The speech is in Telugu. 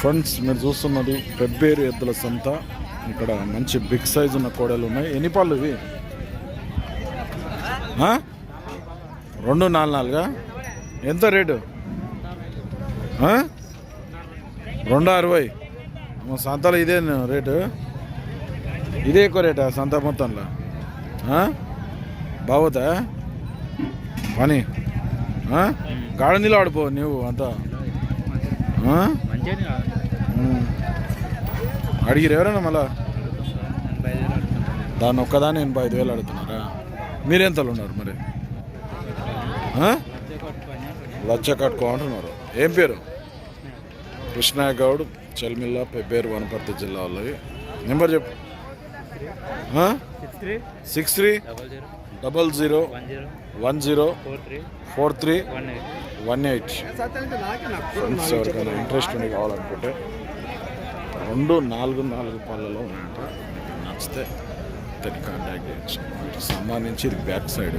ఫ్రెండ్స్ మీరు చూస్తున్నది పెబ్బేరు ఎద్దుల సంత. ఇక్కడ మంచి బిగ్ సైజ్ ఉన్న కోడలు ఉన్నాయి. ఎన్ని పళ్ళు ఇవి? రెండు నాలుగు నాలుగా? ఎంత రేటు? రెండు అరవై. సంతలో ఇదే రేటు. ఇదే ఎక్కువ రేటా సంత మొత్తంలో? బాగుతా బాగోతా? పని? ఆ? నీళ్ళు ఆడిపో నువ్వు అంతా. అడిగిరు ఎవరైనా మళ్ళా? దాన్ని ఒక్కదాన్ని ఎనభై ఐదు వేలు అడుగుతున్నారా? మీరెంతలు ఉన్నారు మరి? లచ్చ కట్టుకో అంటున్నారు. ఏం పేరు? కృష్ణ గౌడ్ చెల్మిల్ల పెబ్బేరు వనపర్తి జిల్లా వాళ్ళవి. నెంబర్ చెప్పు? Six three? Double zero. One zero. Four three. One eight friends ఎవరికైనా ఇంట్రెస్ట్ ఉండి కావాలనుకుంటే రెండు నాలుగు నాలుగు పళ్ళలో ఉన్నాయంట నచ్చితే దాన్ని కాంటాక్ట్ చేయొచ్చు వీటికి సంబంధించి ఇది బ్యాక్ సైడ్.